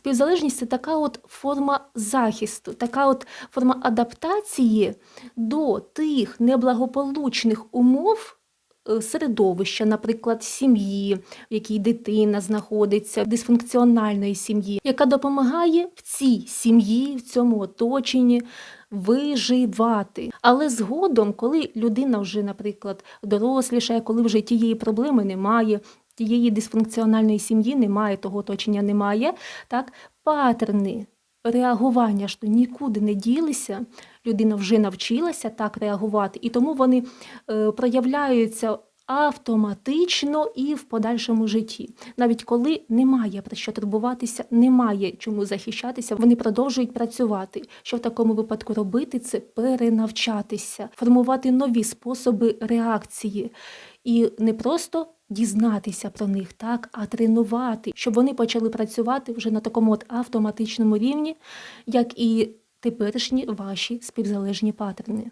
Співзалежність це така от форма захисту, така от форма адаптації до тих неблагополучних умов е, середовища, наприклад, сім'ї, в якій дитина знаходиться, дисфункціональної сім'ї, яка допомагає в цій сім'ї, в цьому оточенні виживати. Але згодом, коли людина вже, наприклад, дорослішає, коли вже тієї проблеми немає, тієї дисфункціональної сім'ї немає, того оточення немає, так, патерни реагування то нікуди не ділися, людина вже навчилася так реагувати, і тому вони е, проявляються автоматично і в подальшому житті. Навіть коли немає про що турбуватися, немає чому захищатися, вони продовжують працювати. Що в такому випадку робити, це перенавчатися, формувати нові способи реакції і не просто дізнатися про них, так, а тренувати, щоб вони почали працювати вже на такому от автоматичному рівні, як і теперішні ваші співзалежні паттерни.